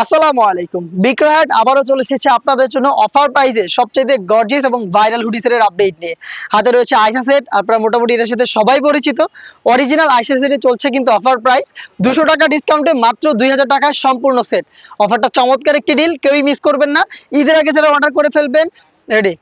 আসসালামু আলাইকুম। বিক্রয়হাট আবারও চলে এসেছে আপনাদের জন্য অফার প্রাইসে সবচেয়ে গর্জিয়াস এবং ভাইরাল হুডিসের আপডেট নিয়ে। হাতে রয়েছে আয়সা সেট আপনারা মোটামুটি এটার সাথে সবাই পরিচিত। অরিজিনাল আয়সা সেটে চলছে কিন্তু অফার প্রাইস দুশো টাকা ডিসকাউন্টে মাত্র দুই হাজার টাকায় সম্পূর্ণ সেট অফারটা চমৎকার একটি ডিল কেউই মিস করবেন না। ঈদের আগে যারা অর্ডার করে ফেলবেন রেডি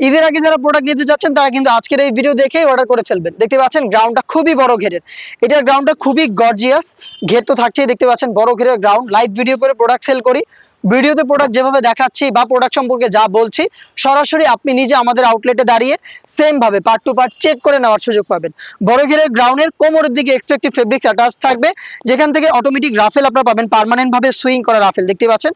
ঈদের আগে যারা প্রোডাক্ট নিতে চাচ্ছেন তারা কিন্তু আজকের এই ভিডিও দেখেই অর্ডার করে ফেলবেন। দেখতে পাচ্ছেন গ্রাউন্ডটা খুবই বড় ঘেরের। এটার গ্রাউন্ডটা খুবই গর্জিয়াস ঘের তো থাকছেই, দেখতে পাচ্ছেন বড় ঘেরের গ্রাউন্ড লাইভ ভিডিও করে প্রোডাক্ট সেল করি। ভিডিওতে প্রোডাক্ট যেভাবে দেখাচ্ছি বা প্রোডাক্ট সম্পর্কে যা বলছি, সরাসরি আপনি নিজে আমাদের আউটলেটে দাঁড়িয়ে সেম ভাবে পার্ট টু পার্ট চেক করে নেওয়ার সুযোগ পাবেন। বড় ঘেরের গ্রাউন্ডের কোমরের দিকে এক্সপেক্টিভ ফেব্রিক্স অ্যাটাচ থাকবে, যেখান থেকে অটোমেটিক রাফেল আপনারা পাবেন পার্মানেন্ট ভাবে সুইং করা রাফেল দেখতে পাচ্ছেন?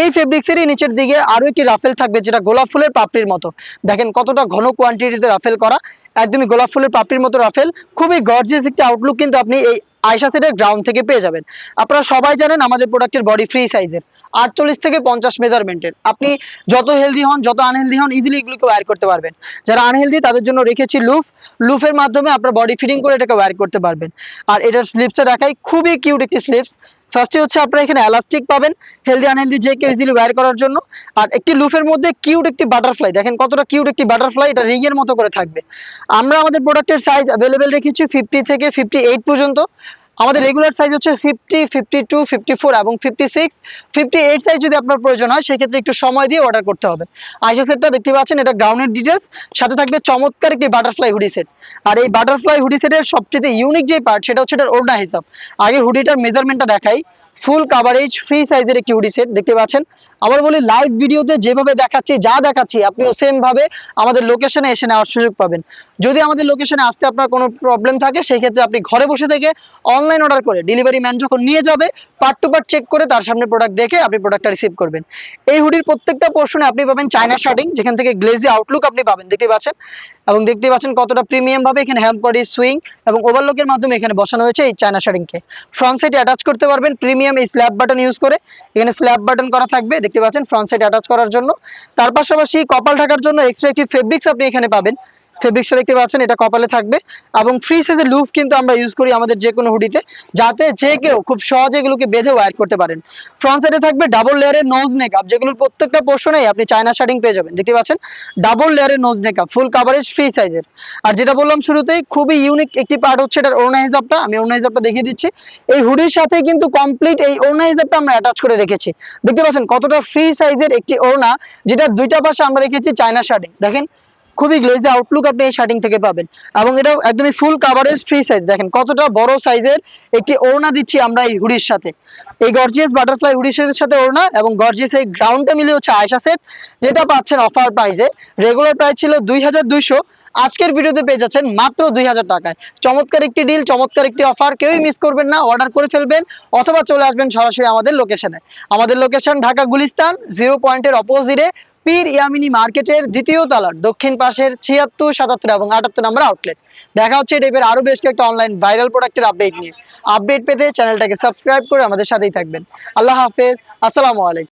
এই ফেব্রিক্সেরই নিচের দিকে আরও একটি রাফেল থাকবে, যেটা গোলাপ ফুলের পাপড়ির মতো। দেখেন কতটা ঘন কোয়ান্টিটিতে রাফেল করা, একদমই গোলাপ ফুলের পাপড়ির মতো রাফেল খুবই গর্জিয়াস একটি আউটলুক কিন্তু আপনি এই আয়সা সেটের গ্রাউন্ড থেকে পেয়ে যাবেন। আপনারা সবাই জানেন আমাদের প্রোডাক্টের বডি ফ্রি সাইজের আটচল্লিশ থেকে পঞ্চাশ মেজারমেন্টের আপনি যত হেলদি হন, যত আনহেলদি হন ইজিলি এগুলোকে ওয়্যার করতে পারবেন। যারা আনহেলদি তাদের জন্য রেখেছি লুফ লুফের মাধ্যমে আপনার বডি ফিটিং করে এটাকে ওয়্যার করতে পারবেন। আর এটার স্লিপসটা দেখাই। খুবই কিউট একটি স্লিপস ফার্স্টে হচ্ছে আপনারা এখানে এলাস্টিক পাবেন হেলদি আনহেলদি যে কেউ ইজিলি ওয়্যার করার জন্য। আর একটি লুফের মধ্যে কিউট একটি বাটারফ্লাই দেখেন কতটা কিউট একটি বাটারফ্লাই এটা রিং এর মতো করে থাকবে। আমরা আমাদের প্রোডাক্টের সাইজ অ্যাভেলেবেল রেখেছি ফিফটি থেকে ফিফটি এইট পর্যন্ত। আমাদের রেগুলার সাইজ হচ্ছে fifty fifty two fifty four এবং fifty six fifty eight size যদি আপনার প্রয়োজন হয়, সেক্ষেত্রে একটু সময় দিয়ে অর্ডার করতে হবে। আইসা সেটটা দেখতে পাচ্ছেন, এটা গ্রাউন্ডের ডিটেলস সাথে থাকবে চমৎকার একটি বাটারফ্লাই হুডি সেট আর এই বাটারফ্লাই হুডি সেটের সবচেয়ে ইউনিক যে পার্ট সেটা হচ্ছে এটার ওড়না হিসাব। আগে হুডিটার মেজারমেন্টটা দেখাই। ফুল কাভারেজ ফ্রি সাইজের একটি হুডি সেট দেখতে পাচ্ছেন। আবার বলি লাইভ ভিডিওতে যেভাবে দেখাচ্ছি, যা দেখাচ্ছি, আপনিও সেম ভাবে আমাদের লোকেশনে এসে নেওয়ার সুযোগ পাবেন। যদি আমাদের লোকেশনে আসতে আপনার কোনো প্রবলেম থাকে, সেই ক্ষেত্রে আপনি ঘরে বসে থেকে অনলাইন অর্ডার করে ডেলিভারি ম্যান যখন নিয়ে যাবে পার্ট টু পার্ট চেক করে তার সামনে প্রোডাক্ট দেখে আপনি প্রোডাক্টটা রিসিভ করবেন। এই হুডির প্রত্যেকটা পোর্শনে আপনি পাবেন চায়না শার্টিং যেখান থেকে গ্লেজি আউটলুক আপনি পাবেন, দেখতে পাচ্ছেন? এবং দেখতে পাচ্ছেন কতটা প্রিমিয়াম ভাবে এখানে হ্যাম্প বডি সুইং এবং ওভারলকের মাধ্যমে এখানে বসানো হয়েছে এই চায়না শার্টিংকে ফ্রন্ট সাইডে অ্যাটাচ করতে পারবেন প্রিমিয়াম এই স্ল্যাব বাটন ইউজ করে, এখানে স্ল্যাব বাটন করা থাকবে, দেখতে পাচ্ছেন ফ্রন্ট সাইড অ্যাটাচ করার জন্য। তার পাশাপাশি কপাল ঢাকার জন্য এক্সট্রা একটি ফেব্রিক্স আপনি এখানে পাবেন। ফেব্রিক্সটা দেখতে পাচ্ছেন, এটা কপালে থাকবে। এবং ফ্রি সাইজের লুফ কিন্তু আমরা ইউজ করি আমাদের যে কোনো হুডিতে যাতে যে কেউ খুব সহজে এগুলোকে বেঁধে ওয়্যার করতে পারেন। ফ্রন্ট সাইডে থাকবে ডাবল লেয়ারের নোজ নেকআপ যেগুলোর প্রত্যেকটা পোর্শনেই আপনি চায়না শার্টিং পেয়ে যাবেন। দেখতে পাচ্ছেন? ডাবল লেয়ারের nose neck up full coverage free সাইজের আর যেটা বললাম শুরুতেই, খুবই ইউনিক একটি পার্ট হচ্ছে এটার ওড়না হিসাবটা আমি ওড়না হিসাবটা দেখিয়ে দিচ্ছি। এই হুডির সাথে কিন্তু কমপ্লিট এই ওড়না হিসাবটা আমরা অ্যাটাচ করে রেখেছি। দেখতে পাচ্ছেন কতটা ফ্রি সাইজের একটি ওড়না, যেটা দুইটা পাশে আমরা রেখেছি চায়না শার্টিং দেখেন খুবই গ্লেজি আউটলুক আপনি এই শার্টিং থেকে পাবেন। এবং এটা একদমই ফুল কাভারেজ ফ্রি সাইজ দেখেন কতটা বড় সাইজের একটি ওড়না দিচ্ছি আমরা এই হুডির সাথে। এই গর্জিয়াস বাটারফ্লাই হুডির সাথে ওড়না এবং গর্জিয়াস এই গ্রাউন্ডটা মিলে হচ্ছে আয়সা সেট যেটা পাচ্ছেন অফার প্রাইসে রেগুলার প্রাইস ছিল দুই হাজার দুইশো। আজকের ভিডিওতে পেয়ে যাচ্ছেন মাত্র দুই হাজার টাকায়। চমৎকার একটি ডিল চমৎকার একটি অফার কেউই মিস করবেন না অর্ডার করে ফেলবেন অথবা চলে আসবেন সরাসরি আমাদের লোকেশনে আমাদের লোকেশন ঢাকা গুলিস্তান জিরো পয়েন্টের অপোজিটে পীর ইয়ামিনী মার্কেটের দ্বিতীয় তলার, দক্ষিণ পাশের ছিয়াত্তর, সাতাত্তর এবং আটাত্তর নম্বর আউটলেট দেখা হচ্ছে টাইপের আরও বেশ কয়েকটা অনলাইন ভাইরাল প্রোডাক্টের আপডেট নিয়ে। আপডেট পেতে চ্যানেলটাকে সাবস্ক্রাইব করে আমাদের সাথেই থাকবেন। আল্লাহ হাফেজ, আসসালামু আলাইকুম।